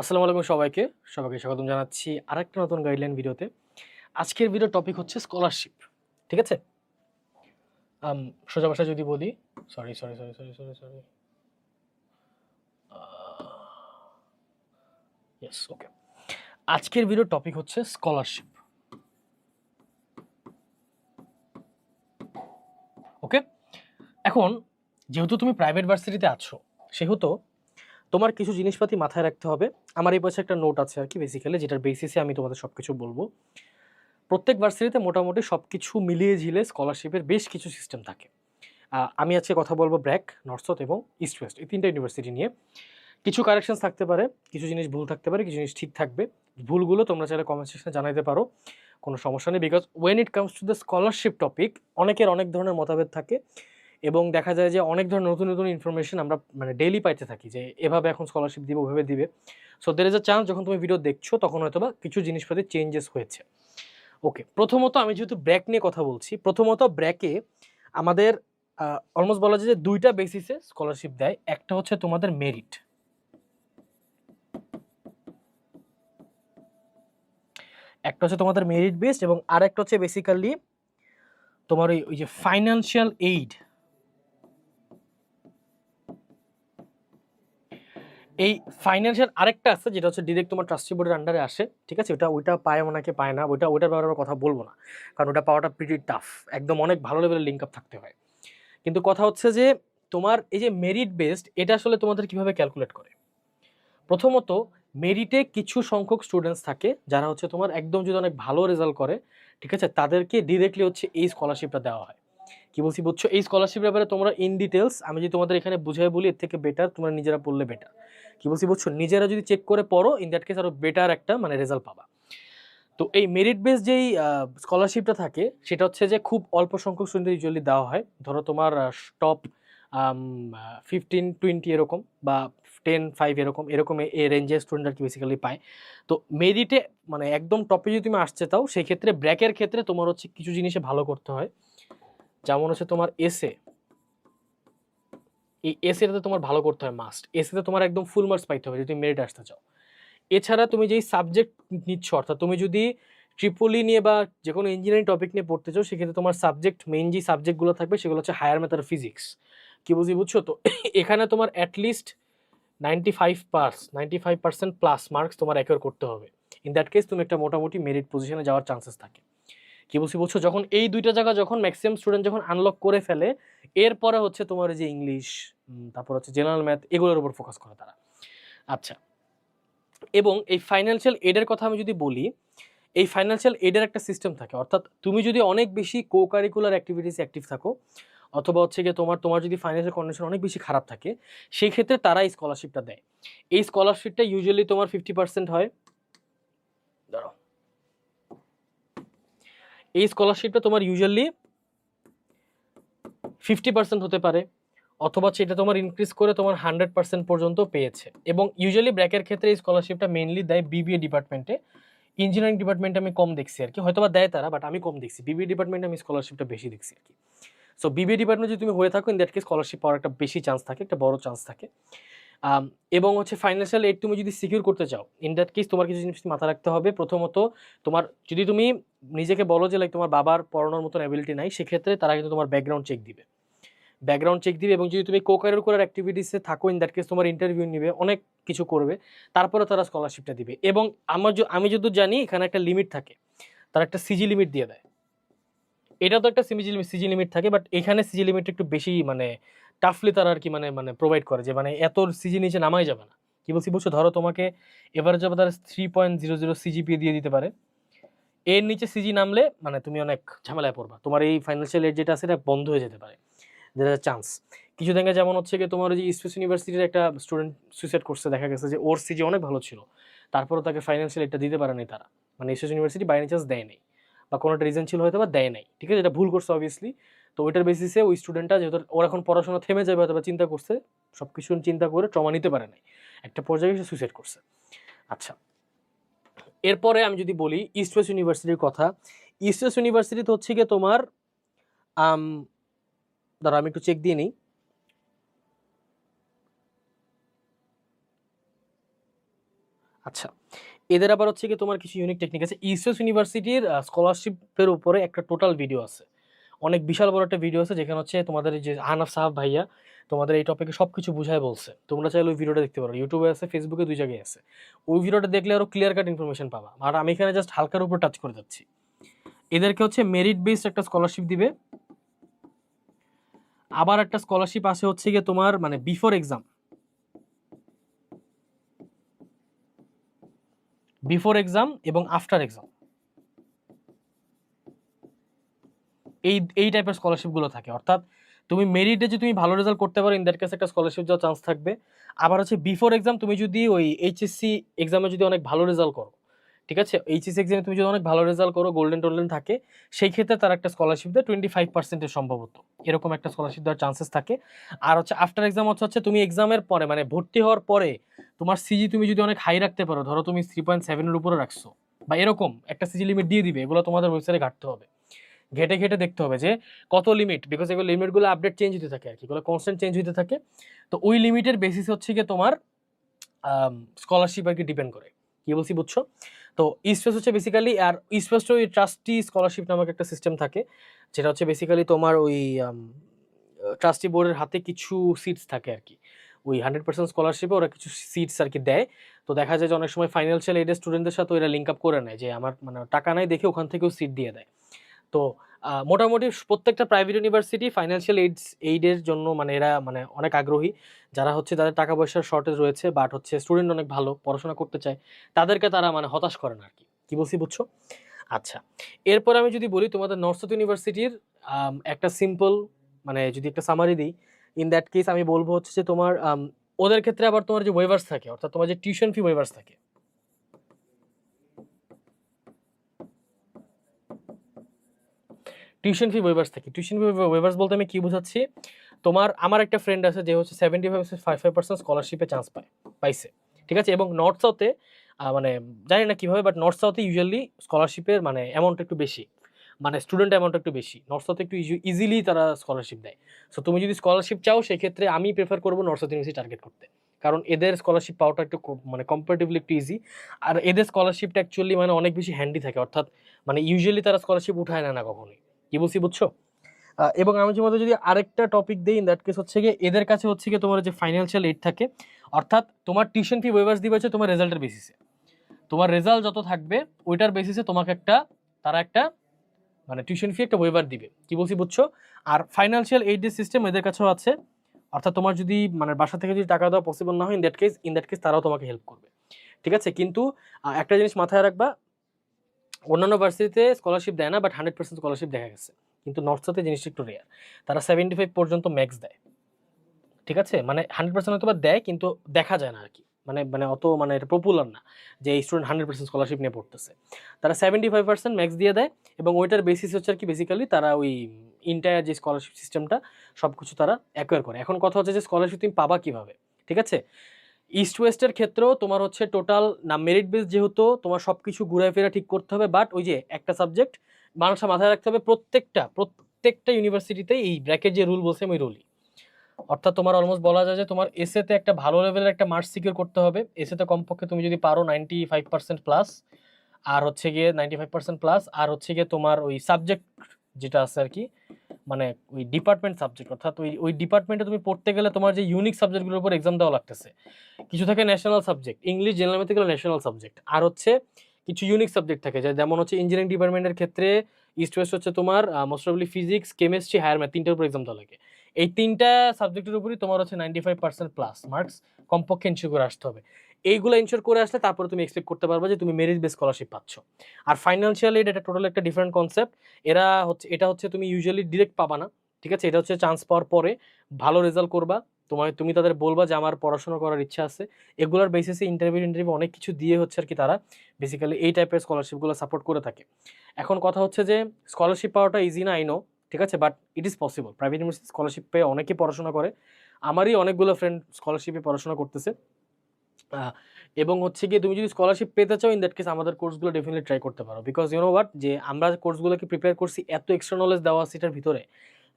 আসসালামু আলাইকুম সবাইকে। সবাইকে স্বাগতম জানাচ্ছি আরেকটা নতুন গাইডলাইন ভিডিওতে। আজকের ভিডিও টপিক হচ্ছে স্কলারশিপ ঠিক আছে? সোজা ভাষায় যদি বলি sorry sorry sorry sorry sorry sorry yes okay আজকের ভিডিও টপিক হচ্ছে স্কলারশিপ ওকে এখন, যেহেতু তুমি প্রাইভেট ভার্সিটিতে আছো, সেহেতু তোমার কিছু জিনিসপাতি মাথায় রাখতে হবে। আমার এই পাশে একটা নোট আছে আর কি বেসিক্যালি যেটার বেসিসে আমি তোমাদের সব কিছু বলব। প্রত্যেক ভার্সিটিতে মোটামুটি সব কিছু মিলিয়ে ঝিলে স্কলারশিপের বেশ কিছু সিস্টেম থাকে। আমি আজকে কথা বলব ব্র্যাক নর্থ সাউথ এবং ইস্ট ওয়েস্ট এই তিনটা ইউনিভার্সিটি নিয়ে। কিছু কারেকশনস থাকতে পারে, কিছু জিনিস ভুল থাকতে পারে, কিছু জিনিস ঠিক থাকবে। ভুলগুলো তোমরা চাইলে কমেন্ট সেকশনে জানাতে পারো, কোনো সমস্যা নেই because when it comes to the scholarship topic অনেকের অনেক ধরনের মতভেদ থাকে। এবং দেখা যায় যে অনেক ধরনের নতুন নতুন ইনফরমেশন আমরা মানে ডেইলি পাইতে থাকি যে এভাবে এখন স্কলারশিপ দিবে, ওভাবে দিবে। So there is a chance যখন তুমি ভিডিও দেখছ, তখন হয়তো বা কিছু জিনিসপাতি চেঞ্জেস হয়েছে। ওকে প্রথমত আমি যেহেতু ব্র্যাক নিয়ে কথা বলছি, প্রথমত ব্র্যাকে আমাদের অলমোস্ট বলা যায় যে দুইটা বেসিসে স্কলারশিপ দেয়। একটা হচ্ছে তোমাদের মেরিট একটা হচ্ছে তোমাদের মেরিট বেসড এবং আরেকটা হচ্ছে বেসিক্যালি তোমার ওই ওই যে ফাইন্যান্সিয়াল এইড এই ফাইন্যান্সিয়াল আরেকটা আছে, যেটা হচ্ছে ডিরেক্ট তোমার ট্রাস্টি বোর্ডের আন্ডারে আসে, ঠিক আছে? ওটা ওইটা পায় ওনাকে পায় না, ওইটা, ওইটার ব্যাপারে কথা বলব না, কারণ ওটা পাওয়াটা প্রিটি টাফ একদম অনেক ভালো লেভেলের লিঙ্ক আপ থাকতে হয়। কিন্তু কথা হচ্ছে যে, তোমার এই যে মেরিট বেসড এটা আসলে তোমাদের কীভাবে ক্যালকুলেট করে? প্রথমত মেরিটে কিছু সংখ্যক স্টুডেন্টস থাকে, যারা হচ্ছে তোমার একদম যদি অনেক ভালো রেজাল্ট করে, ঠিক আছে? তাদেরকে ডিরেক্টলি হচ্ছে এই স্কলারশিপটা দেওয়া হয়। কি বলছি বুঝছ? এই স্কলারশিপ ব্যাপারে তোমরা ইন ডিটেলস আমি যদি তোমাদের এখানে বুঝাই বলি, এর থেকে বেটার তোমরা নিজেরা পড়লে বেটার কি বলছি বুঝছ? নিজেরা যদি চেক করে পড়ো ইন দ্যাট কেস আরও বেটার একটা মানে রেজাল্ট পাবা। তো এই মেরিট বেস যেই স্কলারশিপটা থাকে, সেটা হচ্ছে যে খুব অল্প সংখ্যক স্টুডেন্ট ইউজুয়ালি দেওয়া হয়। ধরো তোমার টপ ফিফটিন টোয়েন্টি এরকম বা টেন ফাইভ এরকম এরকম এ- রেঞ্জের স্টুডেন্ট আর কি বেসিক্যালি পায়। তো মেরিটে মানে একদম টপে যদি তুমি আসতে চাও সেই ক্ষেত্রে ব্র্যাকের ক্ষেত্রে তোমার হচ্ছে কিছু জিনিসে ভালো করতে হয়। যেমন হচ্ছে তোমার এসে এই এসেটাতে তোমার ভালো করতে হয় মাস্ট এসেতে তোমার একদম ফুল মার্কস পাইতে হবে, যদি মেরিট আসতে চাও। এছাড়া তুমি যেই সাবজেক্ট নিচ্ছ, অর্থাৎ তুমি যদি ট্রিপলি নিয়ে বা যে কোনো ইঞ্জিনিয়ারিং টপিক নিয়ে পড়তে চাও, সেক্ষেত্রে তোমার সাবজেক্ট মেইন যে সাবজেক্টগুলো থাকবে, সেগুলো হচ্ছে হায়ার ম্যাথার ফিজিক্স কী বুঝি বুঝছ তো? এখানে তোমার at least ninety five purse ninety five percent plus marks তোমার অ্যাকোয়ার করতে হবে। ইন দ্যাট কেস তুমি একটা মোটামুটি মেরিট পজিশনে যাওয়ার চান্সেস থাকে। কি বলছি বুঝছ যখন এই দুইটা জায়গা যখন ম্যাক্সিমাম স্টুডেন্ট যখন আনলক করে ফেলে, এরপরে হচ্ছে তোমার যে ইংলিশ তারপর হচ্ছে জেনারেল ম্যাথ এগুলোর উপর ফোকাস করে তারা। আচ্ছা এবং এই ফাইন্যান্সিয়াল এডের কথা আমি যদি বলি, এই ফাইন্যান্সিয়াল এডের একটা সিস্টেম থাকে। অর্থাৎ তুমি যদি অনেক বেশি কো কারিকুলার অ্যাক্টিভিটিস অ্যাক্টিভ থাকো, অথবা হচ্ছে গিয়ে তোমার তোমার যদি ফাইন্যান্সিয়াল কন্ডিশন অনেক বেশি খারাপ থাকে, সেই ক্ষেত্রে তারা এই স্কলারশিপটা দেয়। এই স্কলারশিপটা ইউজুয়ালি তোমার ফিফটি পার্সেন্ট হয়। দাঁড়াও। এই স্কলারশিপটা তোমার ইউজুয়ালি ফিফটি পার্সেন্ট হতে পারে, অথবা সেটা তোমার ইনক্রিজ করে তোমার হান্ড্রেড পার্সেন্ট পর্যন্ত পেয়েছে। এবং ইউজুয়ালি ব্র্যাকের ক্ষেত্রে এই স্কলারশিপটা মেনলি দেয় বিবিএ ডিপার্টমেন্টে ইঞ্জিনিয়ারিং ডিপার্টমেন্টে আমি কম দেখছি আর কি, হয়তোবা দেয় তারা বাট আমি কম দেখছি। বিবিএ ডিপার্টমেন্টে আমি স্কলারশিপটা বেশি দেখছি আর কি। সো বিবিএ ডিপার্টমেন্ট যদি তুমি হয়ে থাকো ইন দ্যাট কেস স্কলারশিপ পাওয়ার একটা বেশি চান্স থাকে, একটা বড় চান্স থাকে। এবং হচ্ছে ফাইন্যান্সিয়াল এইড তুমি যদি সিকিউর করতে চাও ইন দ্যাট কেস তোমার কিছু জিনিস মাথা রাখতে হবে। প্রথমত তোমার যদি তুমি নিজেকে বলো যে লাইক তোমার বাবার পড়ানোর মতন অ্যাবিলিটি নাই, সেক্ষেত্রে তারা কিন্তু তোমার ব্যাকগ্রাউন্ড চেক দিবে। ব্যাকগ্রাউন্ড চেক দিবে এবং যদি তুমি কো কারিকুলার অ্যাক্টিভিটিসে থাকো ইন দ্যাট কেস তোমার ইন্টারভিউ নিবে, অনেক কিছু করবে, তারপরে তারা স্কলারশিপটা দিবে। এবং আমার আমি যদি জানি, এখানে একটা লিমিট থাকে। তারা একটা সিজি লিমিট দিয়ে দেয়। এটা তো একটা সিজি সিজি লিমিট থাকে বাট এখানে সিজি লিমিট একটু বেশি মানে টাফলি তারা আর কি মানে মানে প্রোভাইড করে যে মানে এত সিজি নিচে নামাই যাবে না। কি বলছি বলছো ধরো তোমাকে যাবে তারা three point zero zero CGPA দিয়ে দিতে পারে। এর নিচে সিজি নামলে মানে তুমি অনেক ঝামেলায় পড়বা। তোমার এই ফাইন্যান্সিয়াল এড যেটা আছে, এটা বন্ধ হয়ে যেতে পারে। যেটা চান্স কিছু দেখা যেমন হচ্ছে কি তোমার যে ইস্ট ইউনিভার্সিটির একটা স্টুডেন্ট সুইসাইড করছে দেখা গেছে যে, ওর সিজি অনেক ভালো ছিল। তারপরও তাকে ফাইন্যান্সিয়াল এটা দিতে পারে নাই তারা। মানে ইস্ট ইউনিভার্সিটি বাই চান্স দেয় নাই। বা কোনো একটা রিজন ছিল হয়তো বা দেয় নাই। ঠিক আছে? এটা ভুল করছে অবভিয়াসলি তো ওইটার বেসিসে ওই স্টুডেন্টটা যেহেতু ওর এখন পড়াশোনা থেমে যাবে, হয়তো বা চিন্তা করছে সব কিছু চিন্তা করে ট্রমা নিতে পারে নাই। একটা পর্যায়ে সে সুইসাইড করছে আচ্ছা। এরপরে আমি যদি বলি ইস্ট ওয়েস্ট ইউনিভার্সিটির কথা ইস্ট ওয়েস্ট ইউনিভার্সিটিতে হচ্ছে গিয়ে তোমার দাঁড়া আমি একটু চেক দিয়ে নিই। আচ্ছা এদের আবার হচ্ছে কি তোমার কিছু ইউনিক টেকনিক আছে। ইসএস ইউনিভার্সিটির স্কলারশিপের উপরে একটা টোটাল ভিডিও আছে। অনেক বিশাল বড় একটা ভিডিও আছে যেখানে হচ্ছে তোমাদের যে আহনাফ সাহাব ভাইয়া তোমাদের এই টপিকে সব কিছু বুঝায় বলছে। তোমরা চাইলে ওই ভিডিওটা দেখতে পারো। ইউটিউবে আছে ফেসবুকে দুই জায়গায় আছে। ওই ভিডিওটা দেখলে আরও ক্লিয়ার কাট ইনফরমেশন পাবা। আর আমি এখানে জাস্ট হালকার উপর টাচ করে যাচ্ছি। এদেরকে হচ্ছে মেরিট বেসড একটা স্কলারশিপ দিবে। আবার একটা স্কলারশিপ আছে হচ্ছে গিয়ে তোমার মানে বিফোর এক্সাম বিফোর এক্সাম এবং আফটার এক্সাম এই এই টাইপের স্কলারশিপগুলো থাকে। অর্থাৎ তুমি মেরিটে যে তুমি ভালো রেজাল্ট করতে পারো ইন দ্যাট কেস একটা স্কলারশিপ যাওয়ার চান্স থাকবে। আবার হচ্ছে বিফোর এক্সাম তুমি যদি ওই এইচএসসি এক্সামে যদি অনেক ভালো রেজাল্ট করো, ঠিক আছে? এইচএসসি এক্সামে তুমি যদি অনেক ভালো রেজাল্ট করো গোল্ডেন টোল্ডেন থাকে, সেই ক্ষেত্রে তার একটা স্কলারশিপ দেয় টোয়েন্টি ফাইভ পার্সেন্টের সম্ভবত। এরকম একটা স্কলারশিপ দেওয়ার চান্সেস থাকে। আর হচ্ছে আফটার এক্সাম হচ্ছে হচ্ছে তুমি এক্সামের পরে মানে ভর্তি হওয়ার পরে তোমার সিজি তুমি যদি অনেক হাই রাখতে পারো, ধরো তুমি থ্রি পয়েন্ট সেভেনের উপরে রাখছো, বা এরকম একটা সিজি লিমিট দিয়ে দিবে, এগুলো তোমাদের ওয়েবসাইটে ঘাটতে হবে। ঘেটে ঘেটে দেখতে হবে যে কত লিমিট বিকজ এগুলো লিমিটগুলো আপডেট চেঞ্জ হতে থাকে আর কি, এগুলো কনস্ট্যান্ট চেঞ্জ হতে থাকে। তো ওই লিমিটের বেসিস হচ্ছে গিয়ে তোমার স্কলারশিপ আর কি ডিপেন্ড করে। কি বলছি বুঝছ? তো ইস্টফেস্ট হচ্ছে বেসিক্যালি আর ইস্টফেস্ট ওই ট্রাস্টি স্কলারশিপ নামক একটা সিস্টেম থাকে, যেটা হচ্ছে বেসিক্যালি তোমার ওই ট্রাস্টি বোর্ডের হাতে কিছু সিটস থাকে আর কি। ওই হান্ড্রেড পার্সেন্ট স্কলারশিপে ওরা কিছু সিটস আর কি দেয়। তো দেখা যায় যে অনেক সময় ফাইন্যান্সিয়াল এইডের স্টুডেন্টদের সাথে ওরা লিঙ্ক আপ করে নেয় যে আমার মানে টাকা নাই দেখে ওখান থেকেও সিট দিয়ে দেয়। তো মোটামুটি প্রত্যেকটা প্রাইভেট ইউনিভার্সিটি ফাইন্যান্সিয়াল এইডস এইডের জন্য মানে এরা মানে অনেক আগ্রহী। যারা হচ্ছে তাদের টাকা পয়সার শর্টেজ রয়েছে বাট হচ্ছে স্টুডেন্ট অনেক ভালো, পড়াশোনা করতে চায়, তাদেরকে তারা মানে হতাশ করে না আর কি। কি বলছি বুঝছ? আচ্ছা এরপর আমি যদি বলি তোমাদের নর্থ সাউথ ইউনিভার্সিটির একটা সিম্পল মানে যদি একটা সামারি দিই ইন দ্যাট কেস আমি বলব হচ্ছে যে তোমার ওদের ক্ষেত্রে আবার তোমার যে ওয়েভার্স থাকে, অর্থাৎ তোমার যে টিউশন ফি ওয়েভার্স থাকে টিউশন ফি ওয়েভার্স থাকে। টিউশন ফি ওয়েভার্স বলতে আমি কি বোঝাচ্ছি? তোমার, আমার একটা ফ্রেন্ড আছে যে হচ্ছে seventy five five five percent স্কলারশিপে chance পায়, পাইছে। ঠিক আছে? এবং নর্থ সাউথে মানে জানি না কীভাবে বাট নর্থ সাউথে ইউজুয়ালি স্কলারশিপের মানে অ্যামাউন্ট একটু বেশি। মানে স্টুডেন্ট অ্যামাউন্ট একটু বেশি। নর্থ সাউথে একটু ইজিলি তারা স্কলারশিপ দেয়। সো তুমি যদি স্কলারশিপ চাও, সেক্ষেত্রে আমি প্রেফার করব নর্থ সাউথ ইউনিভার্সিটি টার্গেট করতে। কারণ এদের স্কলারশিপ পাওয়াটা একটু মানে কম্পারেটিভলি একটু ইজি আর এদের স্কলারশিপটা অ্যাকচুয়ালি মানে অনেক বেশি হ্যান্ডি থাকে। অর্থাৎ মানে ইউজুয়ালি তারা স্কলারশিপ উঠায় না না কখনোই। কি বলছি বুঝছ? এবং আমি তোমাদের যদি আরেকটা টপিক দিই ইন দ্যাট কেস হচ্ছে গিয়ে এদের কাছে হচ্ছে গিয়ে তোমার যে ফাইন্যান্সিয়াল এইড থাকে, অর্থাৎ তোমার টিউশন ফি ওয়েভার্স দিবে হচ্ছে তোমার রেজাল্টের বেসিসে তোমার রেজাল্ট যত থাকবে, ওইটার বেসিসে তোমাকে একটা, তারা একটা মানে টিউশন ফি একটা ওয়েভার দিবে। কি বলছি বুঝছ? আর ফাইন্যান্সিয়াল এইড সিস্টেম এদের কাছেও আছে। অর্থাৎ তোমার যদি মানে বাসা থেকে যদি টাকা দেওয়া পসিবল না হয় in that case in that case তারাও তোমাকে হেল্প করবে। ঠিক আছে? কিন্তু একটা জিনিস মাথায় রাখবা অন্যান্য ভার্সিটিতে স্কলারশিপ দেয় না বাট হান্ড্রেড পার্সেন্ট স্কলারশিপ দেখা গেছে। কিন্তু নর্থ সাউথে জিনিসটা একটু রেয়ার তারা সেভেন্টি ফাইভ পর্যন্ত ম্যাক্স দেয়। ঠিক আছে? মানে হান্ড্রেড পার্সেন্ট হয়তো বা দেয়, কিন্তু দেখা যায় না আর কি। মানে মানে অত মানে এটা পপুলার না যে এই স্টুডেন্ট হান্ড্রেড পার্সেন্ট স্কলারশিপ নিয়ে পড়তেছে। তারা সেভেন্টি ফাইভ পার্সেন্ট ম্যাক্স দিয়ে দেয়, এবং ওইটার বেসিস হচ্ছে আর কি বেসিক্যালি তারা ওই ইন্টায়ার যে স্কলারশিপ সিস্টেমটা সব কিছু তারা অ্যাকোয়ার করে। এখন কথা হচ্ছে যে স্কলারশিপ তুমি পাবা কীভাবে? ঠিক আছে? ইস্ট ওয়েস্টের ক্ষেত্রেও তোমার হচ্ছে টোটাল না মেরিট বেস যেহেতু, তোমার সব কিছু ঘুরায় ফেরা ঠিক করতে হবে বাট ওই যে একটা সাবজেক্ট মানুষের মাথায় রাখতে হবে প্রত্যেকটা প্রত্যেকটা ইউনিভার্সিটিতে এই ব্র্যাকেট যে রুল বলছে, আমি রুলই অর্থাৎ তোমার অলমোস্ট বলা যায় যে তোমার এসেতে একটা ভালো লেভেলের একটা মার্কস সিকিউর করতে হবে। এসেতে কমপক্ষে তুমি যদি পারো নাইনটি ফাইভ পার্সেন্ট প্লাস আর হচ্ছে গিয়ে নাইনটি ফাইভ পার্সেন্ট প্লাস আর হচ্ছে গিয়ে তোমার ওই সাবজেক্ট যেটা আছে আর কি মানে ওই ডিপার্টমেন্ট সাবজেক্ট অর্থাৎ ওই ওই ডিপার্টমেন্টে তুমি পড়তে গেলে তোমার যে ইউনিক সাবজেক্টগুলোর উপর এক্সাম দেওয়া লাগতেছে। কিছু থাকে ন্যাশনাল সাবজেক্ট ইংলিশ জেনারেল ম্যাথে গেলে ন্যাশনাল সাবজেক্ট আর হচ্ছে কিছু ইউনিক সাবজেক্ট থাকে যেমন হচ্ছে ইঞ্জিনিয়ারিং ডিপার্টমেন্টের ক্ষেত্রে ইস্ট ওয়েস্ট হচ্ছে তোমার মোস্ট অফলি ফিজিক্স কেমিস্ট্রি হায়ার ম্যাথ তিনটার উপর এক্সাম দেওয়া লাগে। এই তিনটা সাবজেক্টের উপরই তোমার হচ্ছে ninety five percent plus marks কমপক্ষে ইনশিওর করে আসতে হবে। এইগুলো ইনশিওর করে আসলে তারপরে তুমি এক্সপেক্ট করতে পারবে যে তুমি মেরিট বেস স্কলারশিপ পাচ্ছ। আর ফাইন্যান্সিয়াল এড এটা টোটাল একটা ডিফারেন্ট কনসেপ্ট এরা হচ্ছে, এটা হচ্ছে তুমি ইউজুয়ালি ডিরেক্ট পাবা না, ঠিক আছে? এটা হচ্ছে চান্স পাওয়ার পরে ভালো রেজাল্ট করবা। তোমার তুমি তাদের বলবা যে আমার পড়াশোনা করার ইচ্ছা আছে। এগুলোর বেসিসে ইন্টারভিউ ইন্টারভিউ অনেক কিছু দিয়ে হচ্ছে আর কি তারা বেসিক্যালি এই টাইপের স্কলারশিপগুলো সাপোর্ট করে থাকে। এখন কথা হচ্ছে যে স্কলারশিপ পাওয়াটা ইজি না আইনো ঠিক আছে? But it is possible private university scholarship পেয়ে অনেকে পড়াশোনা করে। আমারই অনেকগুলো ফ্রেন্ড স্কলারশিপে পড়াশোনা করতেছে। এবং হচ্ছে গিয়ে তুমি যদি স্কলারশিপ পেতে চাও ইন দ্যাট কেস আমাদের কোর্সগুলো ডেফিনেটলি ট্রাই করতে পারো। বিকজ ইউনো হোয়াট যে আমরা কোর্সগুলোকে প্রিপেয়ার করছি, এত এক্সট্রা নলেজ দেওয়া আছে এটার ভিতরে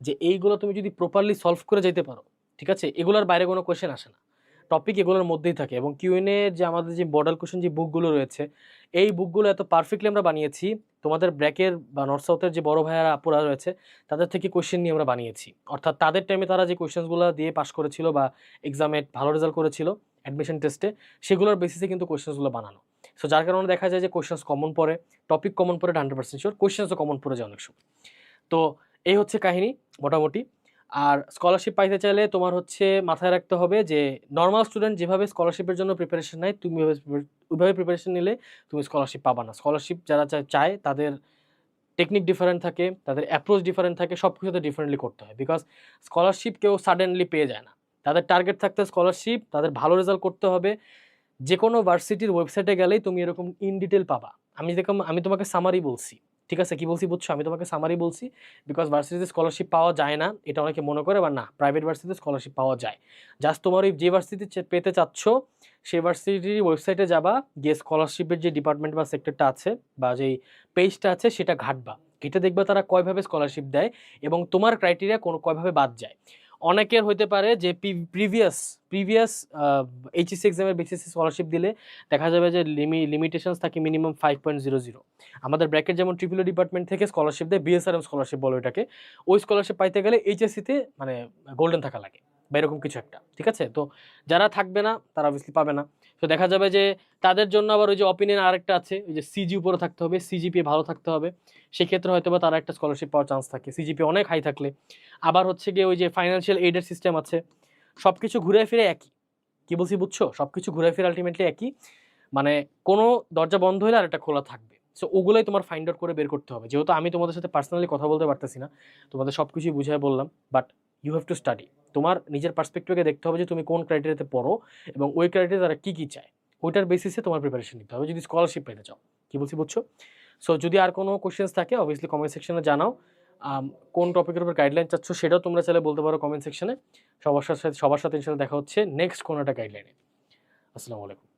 যে এইগুলো তুমি যদি প্রপারলি সলভ করে যেতে পারো, ঠিক আছে? এগুলোর বাইরে কোনো কোয়েশ্চেন আসে না। টপিক এগুলোর মধ্যেই থাকে এবং কিউএনএ যে আমাদের যে মডেল কোশ্চেন যে বুকগুলো রয়েছে, এই বুকগুলো এত পারফেক্টলি আমরা বানিয়েছি, তোমাদের ব্র্যাকের বা নর্থ সাউথের যে বড় ভাইয়ারা, আপুরা রয়েছে, তাদের থেকে কোশ্চেন নিয়ে আমরা বানিয়েছি। অর্থাৎ তাদের টাইমে তারা যে কোশ্চেনগুলো দিয়ে পাশ করেছিল বা এক্সামে ভালো রেজাল্ট করেছিল অ্যাডমিশন টেস্টে সেগুলোর বেসিসে কিন্তু কোশ্চেনগুলো বানানো। সো যার কারণে দেখা যায় যে কোশ্চেন্স কমন পড়ে টপিক কমন পড়ে হান্ড্রেড পার্সেন্ট শিওর কোশ্চেন্সও কমন পড়ে যায় অনেক সময়। তো, এই হচ্ছে কাহিনী মোটামুটি। আর স্কলারশিপ পাইতে চাইলে তোমার হচ্ছে মাথায় রাখতে হবে যে নর্মাল স্টুডেন্ট যেভাবে স্কলারশিপের জন্য প্রিপারেশন নেয়, তুমি ওইভাবে প্রিপারেশন নিলে তুমি স্কলারশিপ পাবা না। স্কলারশিপ যারা চায়, তাদের টেকনিক ডিফারেন্ট থাকে, তাদের অ্যাপ্রোচ ডিফারেন্ট থাকে সব কিছুতে ডিফারেন্টলি করতে হয়। বিকজ স্কলারশিপ কেউ সাডেনলি পেয়ে যায় না। তাদের টার্গেট থাকতে স্কলারশিপ তাদের ভালো রেজাল্ট করতে হবে। যে কোনো ভার্সিটির ওয়েবসাইটে গেলেই তুমি এরকম ইন ডিটেল পাবা। আমি দেখলাম আমি তোমাকে সামারি বলছি, ঠিক আছে? কি বলছি বুঝছ? আমি তোমাকে সামারি বলছি বিকজ ভার্সিটিতে স্কলারশিপ পাওয়া যায় না, এটা অনেকে মনে করে বা না প্রাইভেট ভার্সিটিতে স্কলারশিপ পাওয়া যায়। জাস্ট তোমার ওই যে ভার্সিটি পেতে চাচ্ছ সেই ভার্সিটির ওয়েবসাইটে যাবা, গিয়ে স্কলারশিপের যে ডিপার্টমেন্ট বা সেক্টরটা আছে বা যেই পেজটা আছে, সেটা ঘাটবা। এটা দেখবে তারা কয়ভাবে স্কলারশিপ দেয় এবং তোমার ক্রাইটেরিয়া কোনো, কয়ভাবে বাদ যায়। অনেকের হইতে পারে যে প্রিভিয়াস প্রিভিয়াস এইচএসসি এক্সামের বেসিসে স্কলারশিপ দিলে দেখা যাবে যে লিমি লিমিটেশনস থাকে minimum five point zero zero আমাদের ব্র্যাকেট যেমন ট্রিপল ডিপার্টমেন্ট থেকে স্কলারশিপ দেয় বিএসআরএম স্কলারশিপ বলে এটাকে ওই স্কলারশিপ পাইতে গেলে এইচএসসিতে মানে গোল্ডেন থাকা লাগে। বা এরকম কিছু একটা, ঠিক আছে? তো যারা থাকবে না, তারা অবভিয়াসলি পাবে না। তো দেখা যাবে যে তাদের জন্য আবার ওই যে অপিনিয়ন আরেকটা আছে, ওই যে সিজি উপরে থাকতে হবে সিজিপি ভালো থাকতে হবে। সেক্ষেত্রে হয়তো বা তারা একটা স্কলারশিপ পাওয়ার চান্স থাকে সিজিপি অনেক হাই থাকলে। আবার হচ্ছে গিয়ে ওই যে ফাইন্যান্সিয়াল এইডের সিস্টেম আছে সব কিছু ঘুরে ফিরে একই। কি বলছি বুঝছ? সব কিছু ঘুরে ফিরে আলটিমেটলি একই। মানে কোনো দরজা বন্ধ হলে আর একটা খোলা থাকবে। সো ওগুলোই তোমার ফাইন্ড আউট করে বের করতে হবে। যেহেতু আমি তোমাদের সাথে পার্সোনালি কথা বলতে পারতেছি না, তোমাদের সব কিছুই বুঝাই বললাম but you have to study তোমার নিজের পার্সপেক্টিভকে দেখতে হবে যে তুমি কোন ক্রাইটেরিয়াতে পড়ো এবং ওই ক্রাইটেরিয়া তারা কী কী চায়। ওইটার বেসিসে তোমার প্রিপারেশন নিতে হবে। যদি স্কলারশিপ পেতে চাও। কী বলছি বুঝছ? সো যদি আর কোনো কোয়েশ্চেন্স থাকে অবভিয়াসলি কমেন্ট সেকশনে জানাও। কোন টপিকের উপর গাইডলাইন চাচ্ছ সেটাও তোমরা চাইলে বলতে পারো কমেন্ট সেকশনে সবার সাথে সবার সাথে ইনশাল্লাহ দেখা হচ্ছে নেক্সট কোনো একটা গাইডলাইনে আসসালামু আলাইকুম।